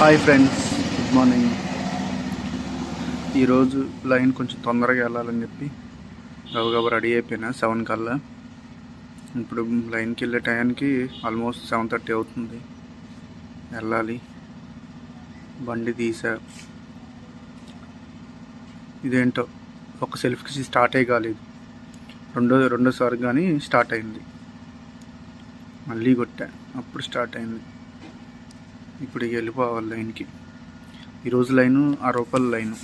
Hi friends good morning ఈరోజు line కొంచెం తొందరగా వెళ్ళాలని చెప్పి గబగబ రెడీ అయిపోయినా సెవెన్ కల్లా. ఇప్పుడు లైన్కి వెళ్ళే టైంకి ఆల్మోస్ట్ సెవెన్ థర్టీ అవుతుంది. వెళ్ళాలి. బండి తీసా. ఇదేంటో ఒక సెల్ఫ్కి స్టార్ట్ అయ్యి కాలేదు. రెండో రెండోసారి కానీ స్టార్ట్ అయింది. మళ్ళీ కొట్టా. అప్పుడు స్టార్ట్ అయింది. ఇప్పుడు వెళ్ళిపోవాలి లైన్కి. ఈరోజు లైను ఆ రూపాయల లైను.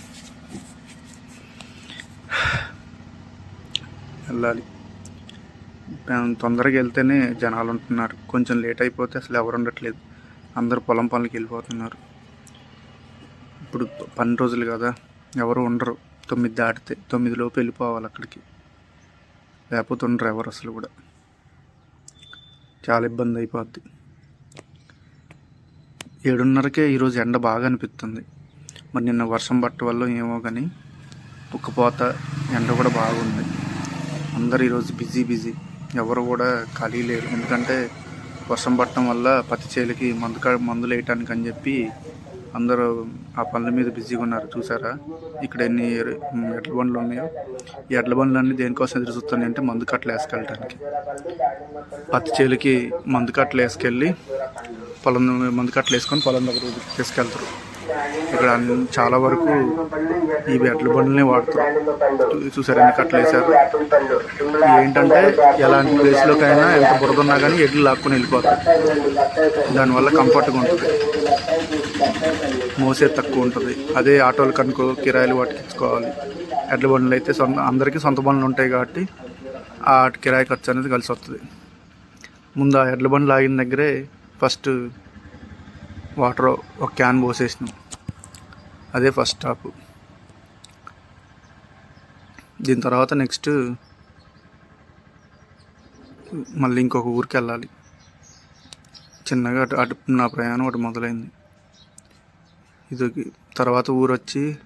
వెళ్ళాలి. మనం తొందరగా వెళ్తేనే జనాలు ఉంటున్నారు. కొంచెం లేట్ అయిపోతే అసలు ఎవరు ఉండట్లేదు. అందరు పొలం పనులకి వెళ్ళిపోతున్నారు. ఇప్పుడు పని రోజులు కదా. ఎవరు ఉండరు. తొమ్మిది దాటితే తొమ్మిది లోపు వెళ్ళిపోవాలి అక్కడికి. లేకపోతే ఉండరు ఎవరు అసలు కూడా. చాలా ఇబ్బంది అయిపోద్ది. ఏడున్నరకే ఈరోజు ఎండ బాగా అనిపిస్తుంది. మరి నిన్న వర్షం పట్ట వల్ల ఏమో కానీ ఉక్కపోత ఎండ కూడా బాగుంది. అందరు ఈరోజు బిజీ బిజీ. ఎవరు కూడా ఖాళీ లేరు. ఎందుకంటే వర్షం పట్టడం వల్ల పత్తి చేలకి మందు మందులు వేయటానికి అని చెప్పి అందరూ ఆ పనుల మీద బిజీగా ఉన్నారు. చూసారా? ఇక్కడ ఎన్ని ఎడ్ల బండ్లు ఉన్నాయో. ఈ ఎడ్ల బండ్లన్నీ దేనికోసం ఎదురు చూస్తున్నాయి అంటే మందు కట్టలు వేసుకెళ్ళటానికి. పత్తి చేలకి మందు కట్టలు వేసుకెళ్ళి పొలం మందు కట్టలు వేసుకొని పొలం దగ్గర తీసుకెళ్తారు. ఇక్కడ అన్ని- చాలా వరకు ఈ ఎడ్ల బండ్లనే వాడుతారు చూసారు ఎన్ని కట్టలు వేశారు? ఏంటంటే ఎలాంటి ప్లేస్లోకైనా ఎంత బురద ఉన్నా కానీ ఎడ్లు లాక్కొని వెళ్ళిపోతారు. దానివల్ల కంఫర్ట్గా ఉంటుంది. మోసే తక్కువ ఉంటుంది. అదే ఆటోలు కనుకో కిరాయిలు వాటికించుకోవాలి ఎడ్ల బండ్లు అయితే సొంత అందరికీ సొంత బండ్లు ఉంటాయి కాబట్టి ఆ కిరాయి ఖర్చు అనేది కలిసి వస్తుంది ముందు ఆ ఎడ్ల బండ్లు ఆగిన దగ్గరే ఫస్ట్ వాటర్ ఒక క్యాన్ పోసేసినాం. అదే ఫస్ట్ స్టాప్. దీని తర్వాత నెక్స్ట్ మళ్ళీ ఇంకొక ఊరికి వెళ్ళాలి. చిన్నగా అటు అటు నా ప్రయాణం ఒకటి మొదలైంది. ఇది తర్వాత ఊరు వచ్చి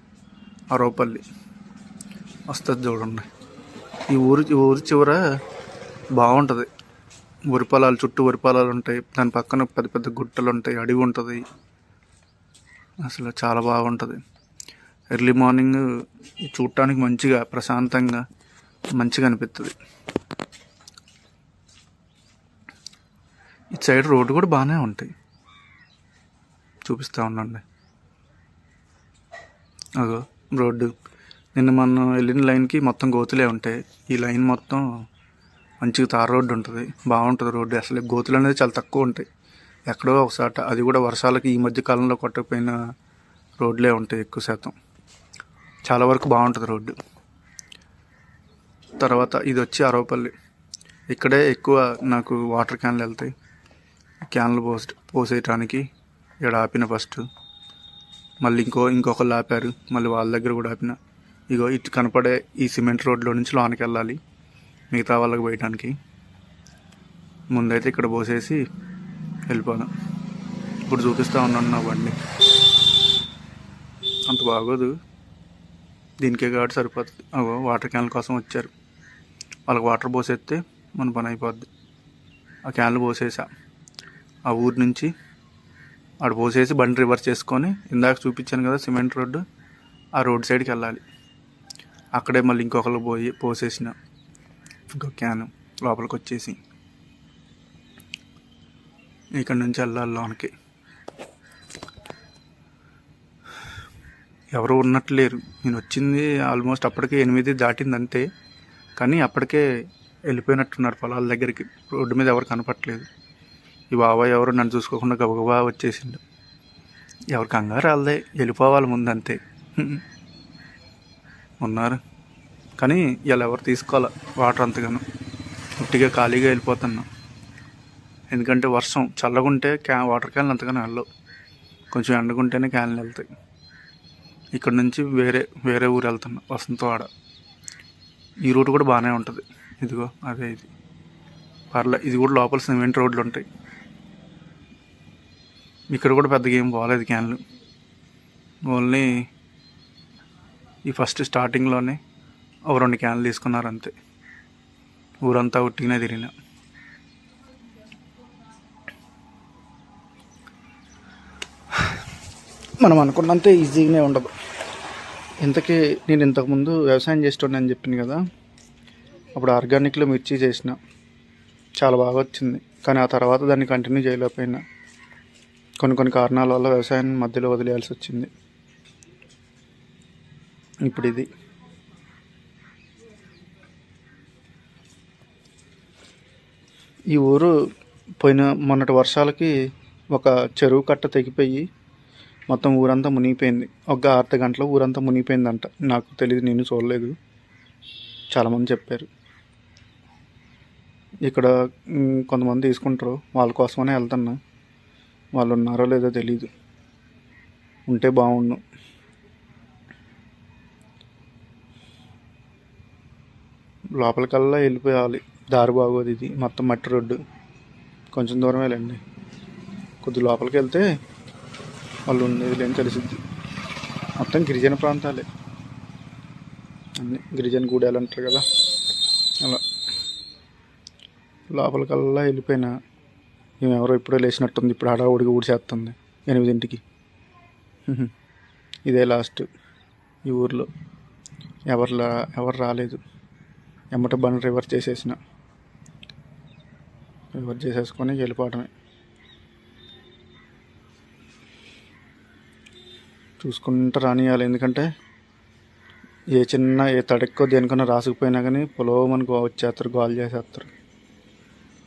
అరవపల్లి వస్తుంది చూడండి. ఈ ఊరు ఊరు చివర బాగుంటుంది. వరి పొలాలు చుట్టూ వరి పొలాలు ఉంటాయి. దాని పక్కన పెద్ద పెద్ద గుట్టలు ఉంటాయి. అడవి ఉంటుంది. అసలు చాలా బాగుంటుంది. ఎర్లీ మార్నింగ్ చూడటానికి మంచిగా ప్రశాంతంగా మంచిగా అనిపిస్తుంది ఇటు సైడ్ రోడ్డు కూడా బాగానే ఉంటాయి. చూపిస్తూ ఉండండి. అగో రోడ్డు. నిన్న మనం వెళ్ళిన లైన్కి మొత్తం గోతులే ఉంటాయి. ఈ లైన్ మొత్తం మంచిగా తార్ రోడ్డు ఉంటుంది బాగుంటుంది రోడ్డు. అసలు గోతులు అనేది చాలా తక్కువ ఉంటాయి. ఎక్కడో ఒకసారి అది కూడా వర్షాలకి ఈ మధ్య కాలంలో కొట్టకపోయిన రోడ్లే ఉంటాయి ఎక్కువ శాతం. చాలా వరకు బాగుంటుంది రోడ్డు. తర్వాత ఇది వచ్చి అరవపల్లి. ఇక్కడే ఎక్కువ నాకు వాటర్ క్యాన్లు వెళ్తాయి. క్యాన్లు పోస్ పోసేయటానికి ఇక్కడ ఆపిన ఫస్ట్. మళ్ళీ ఇంకో ఇంకొకళ్ళు ఆపారు. మళ్ళీ వాళ్ళ దగ్గర కూడా ఆపిన. ఇగో ఇటు కనపడే ఈ సిమెంట్ రోడ్లో నుంచి లోనికి వెళ్ళాలి. మిగతా వాళ్ళకి పోయటానికి. ముందైతే ఇక్కడ పోసేసి వెళ్ళిపోదాం. ఇప్పుడు చూపిస్తూ ఉన్నాను నా బండి. అంత బాగోదు. దీనికే కాబట్టి సరిపోతుంది. అవో వాటర్ క్యాన్ల కోసం వచ్చారు. వాళ్ళకి వాటర్ పోసేస్తే మన పని అయిపోద్ది. ఆ క్యాన్లు పోసేసా. ఆ ఊరి నుంచి అక్కడ పోసేసి బండి రివర్స్ చేసుకొని ఇందాక చూపించాను కదా సిమెంట్ రోడ్డు ఆ రోడ్ సైడ్కి వెళ్ళాలి. అక్కడే మళ్ళీ ఇంకొకరు పోయి పోసేసిన. ఇంకో క్యాన్ లోపలికి వచ్చేసి ఇక్కడ నుంచి వెళ్ళాలి లోనికి. ఎవరు ఉన్నట్లు లేరు. నేను వచ్చింది ఆల్మోస్ట్ అప్పటికే ఎనిమిది దాటింది అంతే కానీ అప్పటికే వెళ్ళిపోయినట్టున్నారు పొలాల దగ్గరికి. రోడ్డు మీద ఎవరు కనపట్లేదు ఈ బాబాయ్ ఎవరు నన్ను చూసుకోకుండా గబగబా వచ్చేసిండు. ఎవరు కంగారు వాళ్ళదే. వెళ్ళిపోవాలి ముందు అంతే ఉన్నారు. కానీ ఇలా ఎవరు తీసుకోవాలి? వాటర్ అంతగానో. ఉట్టిగా ఖాళీగా వెళ్ళిపోతున్నాం. ఎందుకంటే వర్షం చల్లగుంటే క్యా వాటర్ క్యాన్లు అంతగానో వెళ్ళవు. కొంచెం ఎండగుంటేనే క్యాన్లు వెళ్తాయి. ఇక్కడ నుంచి వేరే వేరే ఊరు వెళ్తున్నా వసంతవాడ. ఈ రూట్ కూడా బాగానే ఉంటుంది. ఇదిగో అదే ఇది. పర్లే ఇది కూడా లోపల సిమెంట్ రోడ్లు ఉంటాయి. ఇక్కడ కూడా పెద్దగా ఏం బాగాలేదు క్యాన్లు. ఓన్లీ ఈ ఫస్ట్ స్టార్టింగ్లోనే ఒక రెండు క్యాన్లు తీసుకున్నారు అంతే. ఊరంతా ఉట్టిగానే తిరిగిన. మనం అనుకున్నంత ఈజీగానే ఉండదు. ఇంతకీ నేను ఇంతకుముందు వ్యవసాయం చేస్తుండే అని చెప్పింది కదా అప్పుడు ఆర్గానిక్లో మిర్చి చేసిన. చాలా బాగా వచ్చింది. కానీ ఆ తర్వాత దాన్ని కంటిన్యూ చేయలేకపోయినా. కొన్ని కొన్ని కారణాల వల్ల వ్యవసాయాన్ని మధ్యలో వదిలేయాల్సి వచ్చింది. ఇప్పుడు ఇది. ఈ ఊరు పోయిన మొన్నటి వర్షాలకి ఒక చెరువు కట్ట తెగిపోయి మొత్తం ఊరంతా మునిగిపోయింది. ఒక అర్ధ గంటలో ఊరంతా మునిగిపోయిందంట. నాకు తెలియదు నేను చూడలేదు. చాలామంది చెప్పారు. ఇక్కడ కొంతమంది తీసుకుంటారు. వాళ్ళ కోసమనే వెళ్తున్నా. వాళ్ళు ఉన్నారో లేదో తెలీదు. ఉంటే బాగుండు. లోపలికల్లా వెళ్ళిపోయాలి. దారి బాగోదు ఇది మొత్తం మట్టి రోడ్డు. కొంచెం దూరం వెళ్ళండి. కొద్ది లోపలికి వెళ్తే వాళ్ళు ఉండేది లేని కలిసిద్ది మొత్తం గిరిజన ప్రాంతాలే. అన్ని గిరిజన గూడాలు అంటారు కదా. అలా. లోపలికల్లా వెళ్ళిపోయినా మేము ఎవరో ఇప్పుడే లేచినట్టుంది. ఇప్పుడు హడావుడిగా ఊడిచేస్తుంది ఎనిమిదింటికి. ఇదే లాస్ట్ ఈ ఊర్లో. ఎవరు ఎవరు రాలేదు. ఎమ్మట బండి రివర్స్ చేసేసిన. రివర్స్ చేసేసుకొని వెళ్ళిపోవటమే చూసుకుంటూ రానియాలి. ఎందుకంటే ఏ చిన్న ఏ తడెక్కో దేనికన్నా రాసుకుపోయినా కానీ పొలవమని గో వచ్చేస్తారు గోల్ చేసేస్తారు.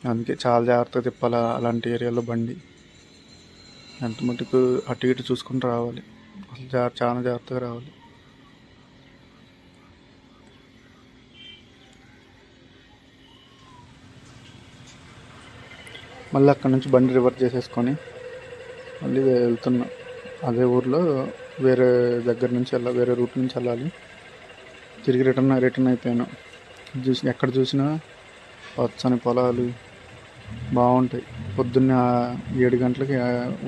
అందుకే చాలా జాగ్రత్తగా తిప్పాలి అలాంటి ఏరియాలో బండి. ఎంత మటుకు అటు ఇటు చూసుకుంటూ రావాలి. అసలు చాలా జాగ్రత్తగా రావాలి. మళ్ళీ అక్కడ నుంచి బండి రివర్స్ చేసేసుకొని మళ్ళీ వెళ్తున్నా. అదే ఊర్లో వేరే దగ్గర నుంచి వెళ్ళాలి వేరే రూట్ నుంచి వెళ్ళాలి. తిరిగి రిటర్న్ రిటర్న్ అయిపోయాను. చూసి ఎక్కడ చూసినా పచ్చని పొలాలు బాగుంటాయి. పొద్దున్న ఏడు గంటలకి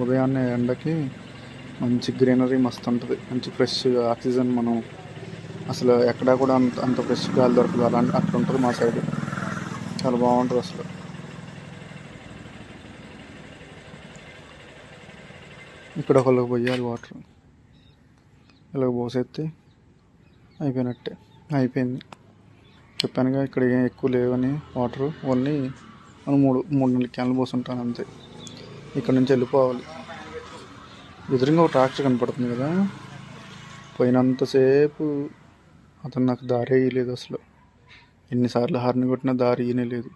ఉదయాన్నే ఎండకి మంచి గ్రీనరీ మస్తు ఉంటుంది. మంచి ఫ్రెష్ ఆక్సిజన్ మనం అసలు ఎక్కడా కూడా అంత అంత ఫ్రెష్ గాలి దొరకదు. అలా అట్లా ఉంటుంది మా సైడ్. చాలా బాగుంటుంది అసలు. ఇక్కడ ఒకళ్ళకి పోయాలి వాటర్. ఇలా పోసేస్తే అయిపోయినట్టే. అయిపోయింది. చెప్పానుగా ఇక్కడ ఏం ఎక్కువ లేవని వాటర్ ఓన్లీ మనం మూడు మూడు నెలల క్యాన్లు పోసుంటాను అంతే. ఇక్కడ నుంచి వెళ్ళిపోవాలి. ఎదురుగా ఒక ట్రాక్టర్ కనపడుతుంది కదా. పోయినంతసేపు అతను నాకు దారి వేయలేదు అసలు. ఎన్నిసార్లు హార్న్ కొట్టినా దారి ఇయనే లేదు.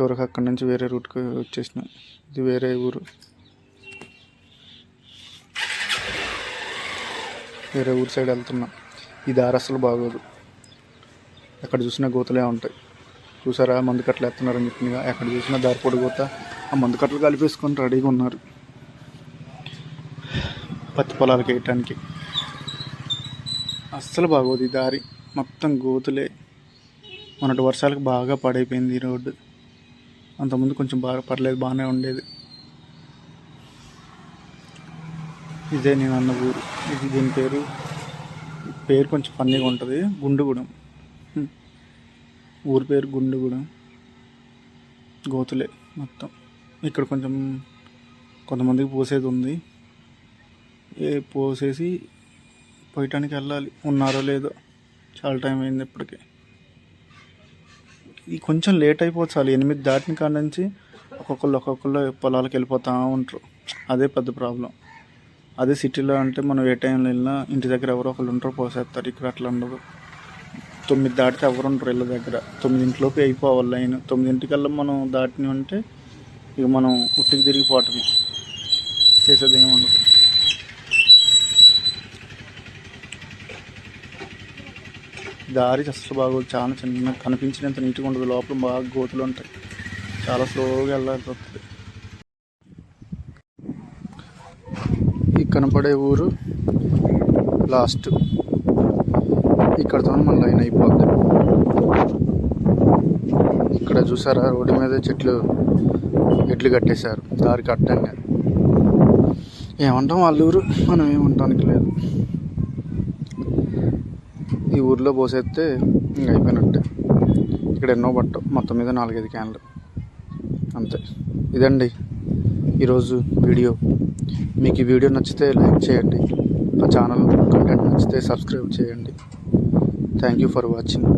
చివరికి అక్కడి నుంచి వేరే రూట్కి వచ్చేసిన. ఇది వేరే ఊరు. వేరే ఊరు సైడ్ వెళ్తున్నా. ఈ దారి అసలు బాగోదు. ఎక్కడ చూసినా గోతులే ఉంటాయి. చూసారా? మందు కట్టలు ఎత్తున్నారని చెప్పినగా ఎక్కడ చూసినా దారి పొడిగోత ఆ మందు కట్టలు కలిపేసుకొని రెడీగా ఉన్నారు. పత్తి పొలాలకు వేయటానికి. అస్సలు బాగోదు ఈ దారి. మొత్తం గోతులే. మొన్నటి వర్షాలకు బాగా పాడైపోయింది ఈ రోడ్డు. అంతకుముందు కొంచెం బాగా పర్లేదు బాగానే ఉండేది. ఇదే నేను అన్న ఊరు. ఇది దీని పేరు. పేరు కొంచెం ఫన్నీగా ఉంటుంది. గుండుగూడెం. ఊరి పేరు గుండుగూడెం. గోతులే మొత్తం. ఇక్కడ కొంచెం కొంతమందికి పోసేది ఉంది. ఏ పోసేసి పోయటానికి వెళ్ళాలి. ఉన్నారో లేదో. చాలా టైం అయింది ఇప్పటికే. ఇది కొంచెం లేట్ అయిపోవచ్చు చాలు. ఎనిమిది దాటిన కాడ నుంచి ఒక్కొక్కళ్ళు ఒక్కొక్కళ్ళు పొలాలకు వెళ్ళిపోతూ ఉంటారు. అదే పెద్ద ప్రాబ్లం. అదే సిటీలో అంటే మనం ఏ టైంలో వెళ్ళినా ఇంటి దగ్గర ఎవరో ఒకళ్ళు ఉంటారు పోసేస్తారు. ఇక్కడ అట్లా ఉండదు. తొమ్మిది దాటితే ఎవరు ఉంటారు ఇళ్ళ దగ్గర. తొమ్మిదింటిలోపు అయిపోవాలి లైన్. తొమ్మిదింటికల్లా మనం దాటిని ఉంటే ఇక మనం ఉట్టికి తిరిగిపోవటమే. చేసేది ఏమి ఉండదు. దారి అసలు బాగోదు చాలా చిన్న కనిపించినంత నీట్గా ఉండదు. లోపల బాగా గోతులు ఉంటాయి. చాలా స్లోగా వెళ్ళాల్సి వస్తుంది ఈ కనపడే ఊరు లాస్ట్. ఇక్కడతో మన లైన్ అయిపోద్ది. ఇక్కడ చూసారా? రోడ్డు మీద చెట్లు ఎడ్లు కట్టేశారు. దారి కట్టంగా. ఏమంటాం వాళ్ళ ఊరు? మనం ఏమంటానికి లేదు. ఈ ఊర్లో పోసేస్తే ఇంక అయిపోయినట్టే. ఇక్కడ ఎన్నో బట్ట మొత్తం మీద నాలుగైదు క్యాన్లు. అంతే. ఇదండి ఈరోజు వీడియో. మీకు ఈ వీడియో నచ్చితే లైక్ చేయండి. ఆ ఛానల్ కంటెంట్ నచ్చితే సబ్స్క్రైబ్ చేయండి. Thank you for watching